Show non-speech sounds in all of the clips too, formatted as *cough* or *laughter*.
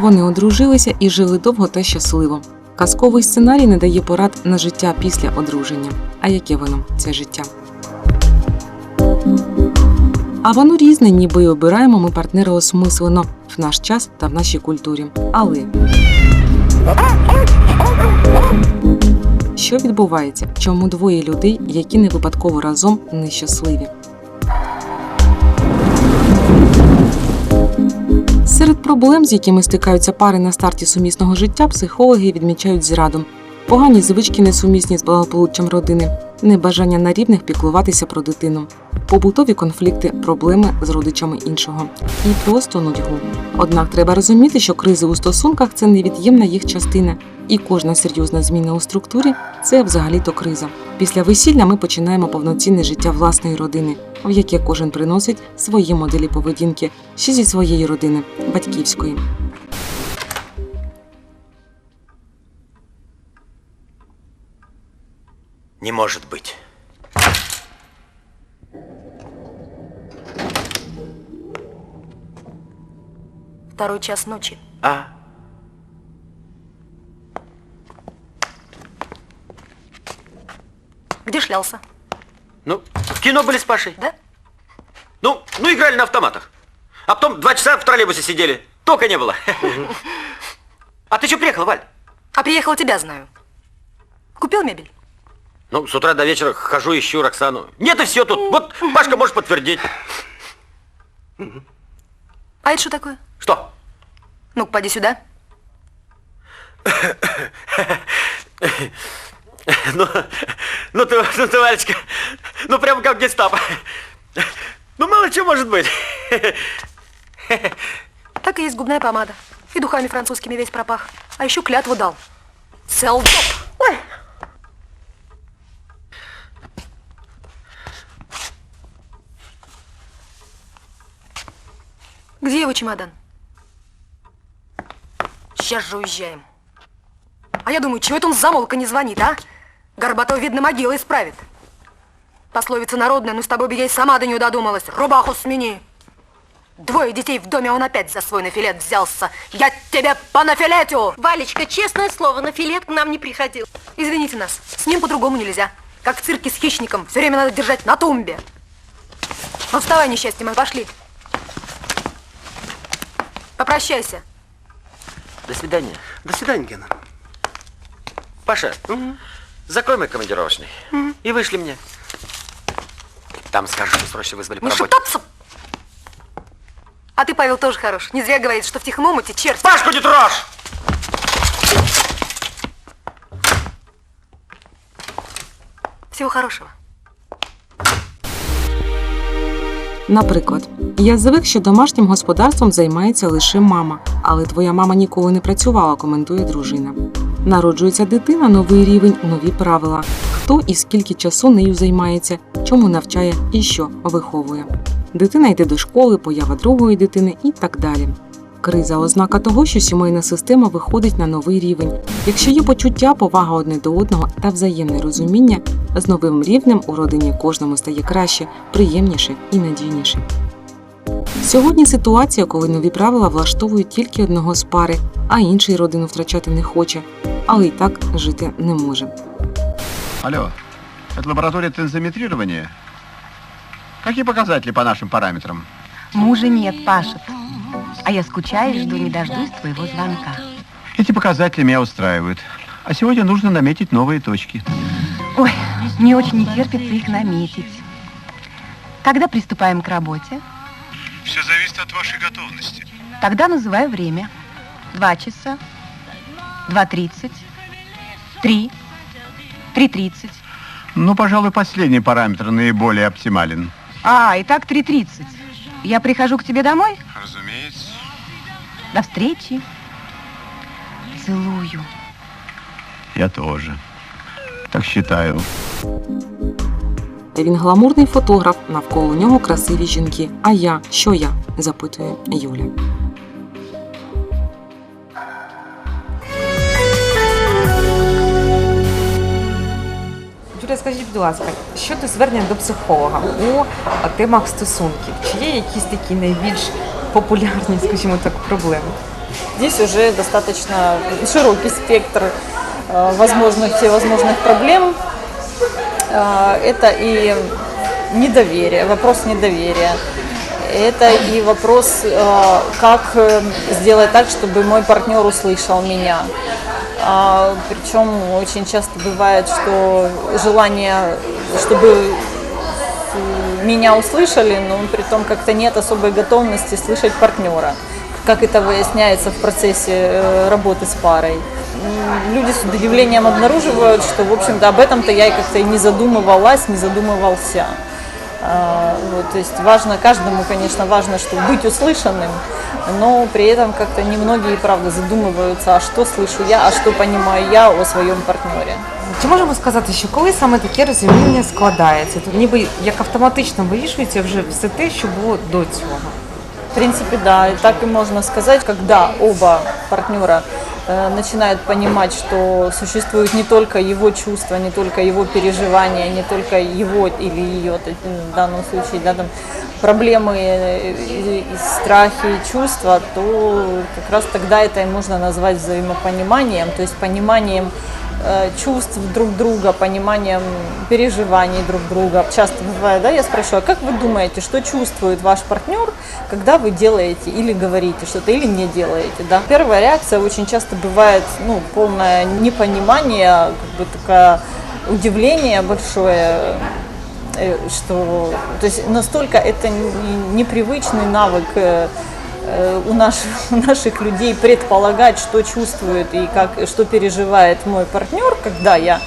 Вони одружилися і жили довго та щасливо. Казковий сценарій не дає порад на життя після одруження. А яке воно це життя? А воно різне, ніби й обираємо ми партнера осмислено в наш час та в нашій культурі. Але що відбувається? Чому двоє людей, які не випадково разом нещасливі? Серед проблем, з якими стикаються пари на старті сумісного життя, психологи відмічають зраду, погані звички несумісні з благополуччям родини, Небажання на рівних піклуватися про дитину, побутові конфлікти, проблеми з родичами іншого і просто нудьгу. Однак треба розуміти, що кризи у стосунках це невід'ємна їх частина, і кожна серйозна зміна у структурі це взагалі-то криза. Після весілля ми починаємо повноцінне життя власної родини, в яке кожен приносить свої моделі поведінки ще зі своєї родини, батьківської. Не может быть. Второй час ночи. А? Где шлялся? Ну, в кино были с Пашей. Да? Ну, ну играли на автоматах. А потом два часа в троллейбусе сидели. Тока не было. *laughs* А ты что приехал, Валь? А приехал тебя знаю. Купил мебель? Ну, с утра до вечера хожу, ищу Роксану. Нет, и все тут. Вот Пашка может подтвердить. А это что такое? Что? Ну-ка, поди сюда. Ну, ну ты, ну ты, Валечка, ну прямо как гестапо. Ну, мало чего может быть. Так и есть губная помада. И духами французскими весь пропах. А еще клятву дал. Селдоп. Ой. Где его чемодан? Сейчас же уезжаем. А я думаю, чего это он замолка не звонит, а? Горбатого, видно, могила исправит. Пословица народная, ну с тобой бы я и сама до нее додумалась. Рубаху смени. Двое детей в доме, а он опять за свой нафилет взялся. Я тебе по нафилетю! Валечка, честное слово, на филет к нам не приходил. Извините нас, с ним по-другому нельзя. Как в цирке с хищником, все время надо держать на тумбе. Ну вставай, несчастье мое, пошли. Попрощайся. До свидания. До свидания, Гена. Паша, закрой мой командировочный. И вышли мне. Там скажешь, что срочно вызвали по Не работе. А ты, Павел, тоже хорош. Не зря говорит, что в тихом омуте черт. Пашку не трожь! Всего хорошего. Наприклад, я звик, що домашнім господарством займається лише мама, але твоя мама ніколи не працювала, коментує дружина. Народжується дитина, новий рівень, нові правила. Хто і скільки часу нею займається, чому навчає і що виховує. Дитина йде до школи, поява другої дитини і так далі. Криза ознака того, що сімейна система виходить на новий рівень. Якщо є почуття, повага одне до одного та взаємне розуміння, з новим рівнем у родині кожному стає краще, приємніше і надійніше. Сьогодні ситуація, коли нові правила влаштовують тільки одного з пари, а інший родину втрачати не хоче, але й так жити не може. Алло, это лаборатория тензометрирования? Какие показатели по нашим параметрам? Мужа нет, Паша. А я скучаю и жду не дождусь твоего звонка. Эти показатели меня устраивают. А сегодня нужно наметить новые точки. Ой, мне очень не терпится их наметить. Когда приступаем к работе? Все зависит от вашей готовности. Тогда называю время. Два часа. 2.30, 3, 3.30. Ну, пожалуй, последний параметр наиболее оптимален. А, итак, 3.30. Я прихожу к тебе домой? Разумеется. До встречи. Целую. Я тоже. Так считаю. Він гламурний фотограф, навколо нього красиві жінки. А я, що я? запитує Юля. Юля, скажіть, будь ласка, щодо звернення до психолога у темах стосунків, чи є якісь такі найбільш популярні, скажімо так, проблеми? Здесь уже достаточно широкий спектр э, возможных, всевозможных проблем. Э, Это и недоверие, вопрос недоверия. Это и вопрос, э, как сделать так, чтобы мой партнер услышал меня. А, Причем очень часто бывает, что желание, чтобы меня услышали, но при том как-то нет особой готовности слышать партнера, как это выясняется в процессе э, работы с парой. Люди с удивлением обнаруживают, что, в общем-то, об этом-то я как-то и не задумывалась, не задумывался. А, Вот, то есть важно, каждому, конечно, важно, что быть услышанным, но при этом как-то немногие, правда, задумываются, а что слышу я, а что понимаю я о своем партнере. Чи можемо сказати, що коли саме таке розуміння складається, то ніби як автоматично вирішується вже все те, що було до цього? В принципе, да, и так и можно сказать, когда оба партнера э, начинают понимать, что существуют не только его чувства, не только его переживания, не только его или ее т- в данном случае, да, там, проблемы, э, страхи, чувства, то как раз тогда это и можно назвать взаимопониманием, то есть пониманием э, чувств друг друга, пониманием переживаний друг друга. Часто бывает, да, я спрашиваю, а как вы думаете, что чувствует ваш партнер, когда вы делаете или говорите что-то, или не делаете, да? Первая реакция очень часто бывает, ну, полное непонимание, как бы такое удивление большое, э, что, то есть настолько это не- непривычный навык э, э, у наших, *laughs* у наших людей предполагать, что чувствует и как, что переживает мой партнер, когда я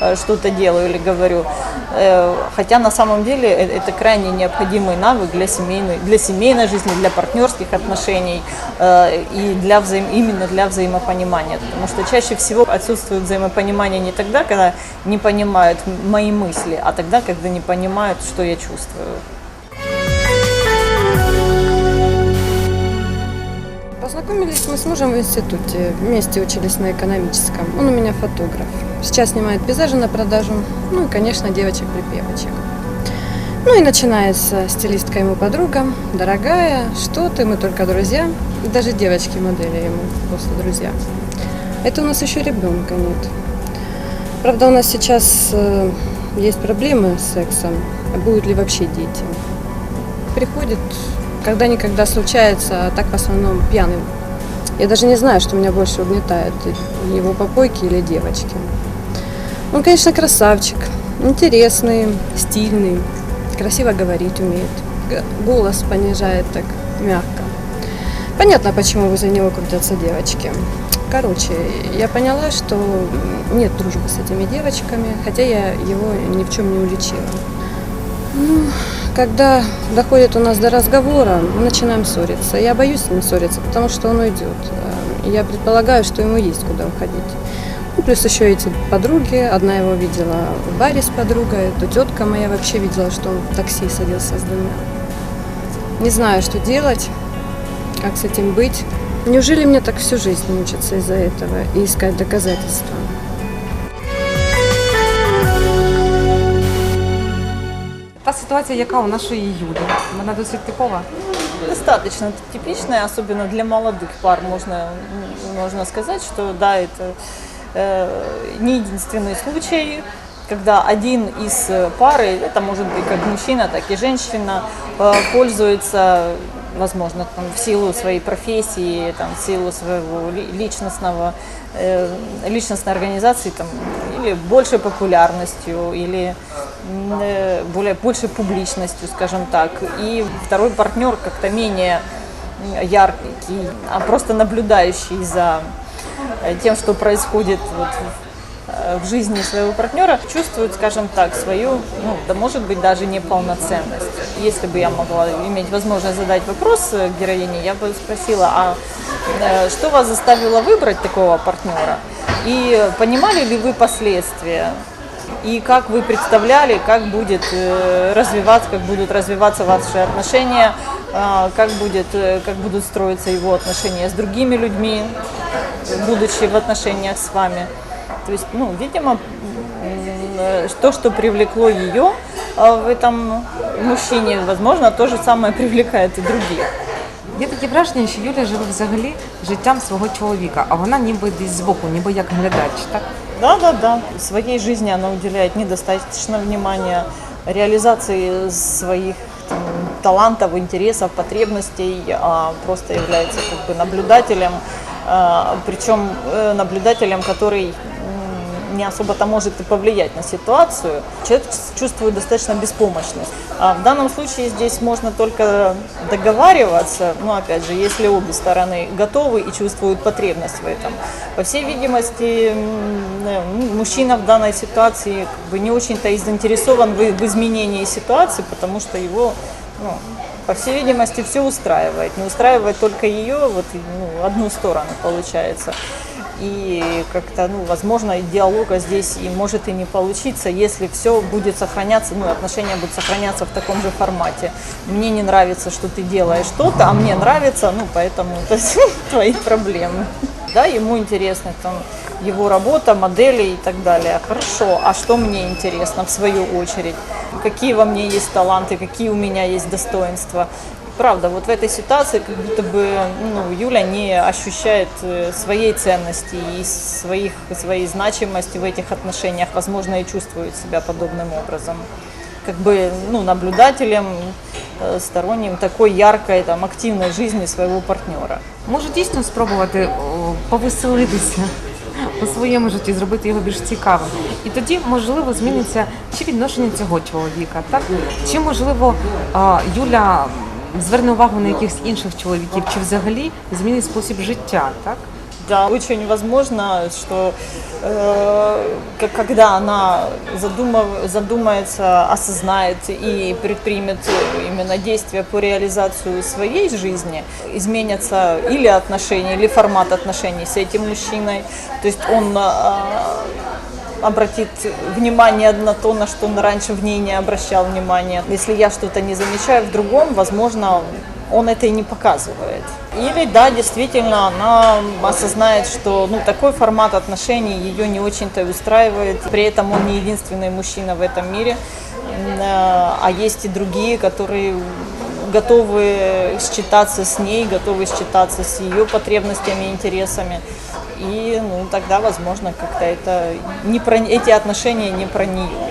э, что-то делаю или говорю. Э, Хотя на самом деле э- это крайне необходимый навык для семейной, для семейной жизни, для партнерских отношений э, и для взаим, именно для взаимопонимания. Потому что чаще всего отсутствует взаимопонимание не тогда, когда не понимают мои мысли, а тогда, когда не понимают, что я чувствую. С мужем в институте. Вместе учились на экономическом. Он у меня фотограф. Сейчас снимает пейзажи на продажу. Ну и, конечно, девочек-припевочек. Ну и начинается стилистка ему подруга. Дорогая, что ты, мы только друзья. Даже девочки-модели ему просто друзья. Это у нас еще ребенка нет. Правда, у нас сейчас э, есть проблемы с сексом. Будут ли вообще дети? Приходит когда-никогда случается, а так в основном пьяным. Я даже не знаю, что меня больше угнетает, его попойки или девочки. Он, конечно, красавчик, интересный, стильный, красиво говорить умеет, голос понижает так мягко. Понятно, почему возле него крутятся девочки. Короче, я поняла, что нет дружбы с этими девочками, хотя я его ни в чем не уличила. Ну, когда доходит у нас до разговора, мы начинаем ссориться. Я боюсь с ним ссориться, потому что он уйдет. Э, Я предполагаю, что ему есть куда уходить. Ну, плюс еще эти подруги. Одна его видела в баре с подругой, то тетка моя вообще видела, что он в такси садился с двумя. Не знаю, что делать, как с этим быть. Неужели мне так всю жизнь мучиться из-за этого и искать доказательства? Та ситуація, яка у нашої Юлі, вона досить типова. Достаточно типичная, особенно для молодых пар, можно, м, можно сказать, что да, это э, не единственный случай, когда один из э, пары, это может быть как мужчина, так и женщина, э, пользуется, возможно, там, в силу своей профессии, там, в силу своего ли- личностного, э, личностной организации, там, или большей популярностью, или э, более, большей публичностью, скажем так. И второй партнер как-то менее яркий, а просто наблюдающий за тем, что происходит вот в, э, в жизни своего партнера, чувствуют, скажем так, свою, ну, да может быть даже неполноценность. Если бы я могла иметь возможность задать вопрос э, героине, я бы спросила, а э, что вас заставило выбрать такого партнера? И понимали ли вы последствия? И как вы представляли, как будет развиваться, как будут развиваться ваши отношения, а, как будет, как будут строиться его отношения с другими людьми, будучи в отношениях с вами. То есть, ну, видимо, м, э, то, что привлекло ее а, в этом мужчине, возможно, то же самое привлекает и других. Є таке враження, що Юля живе взагалі життям свого чоловіка, а вона ніби десь збоку, ніби як глядач. Так Да, да, да. Своей жизни она уделяет недостаточно внимания реализации своих там, талантов, интересов, потребностей, а просто является как бы наблюдателем, а, причем э, наблюдателем, который м, не особо-то может и повлиять на ситуацию. Человек чувствует достаточно беспомощность. А в данном случае здесь можно только договариваться, но опять же, если обе стороны готовы и чувствуют потребность в этом. По всей видимости, э, мужчина в данной ситуации как бы не очень-то и заинтересован в изменении ситуации, потому что его, ну, по всей видимости, все устраивает. Не устраивает только ее, вот ну, одну сторону получается. И как-то, ну, возможно, диалога здесь и может и не получиться, если все будет сохраняться, ну, отношения будут сохраняться в таком же формате. Мне не нравится, что ты делаешь что-то, а мне нравится, ну, поэтому *laughs* это твои проблемы. Да, ему интересно там его работа, модели и так далее. Хорошо, а что мне интересно в свою очередь? Какие во мне есть таланты, какие у меня есть достоинства? Правда, вот в этой ситуации как будто бы ну, Юля не ощущает э, своей ценности и своих, своей значимости в этих отношениях, возможно, и чувствует себя подобным образом. Как бы ну, наблюдателем, э, сторонним такой яркой, там, активной жизни своего партнера. може дійсно спробувати о, повеселитися у своєму *laughs* житті, зробити його більш цікавим. І тоді, можливо, зміниться чи відношення цього чоловіка, так чи можливо а, Юля зверне увагу на якихось інших чоловіків, чи взагалі змінить спосіб життя, так? Да, очень возможно, что э, к- когда она задумав- задумается, осознает и предпримет именно действия по реализации своей жизни, изменятся или отношения, или формат отношений с этим мужчиной. То есть он э, обратит внимание на то, на что он раньше в ней не обращал внимания. Если я что-то не замечаю в другом, возможно, он это и не показывает. Или да, действительно, она осознает, что ну, такой формат отношений ее не очень-то устраивает. При этом он не единственный мужчина в этом мире, э, а есть и другие, которые готовы считаться с ней, готовы считаться с ее потребностями и интересами. И ну, тогда, возможно, как-то это не про, эти отношения не про нее.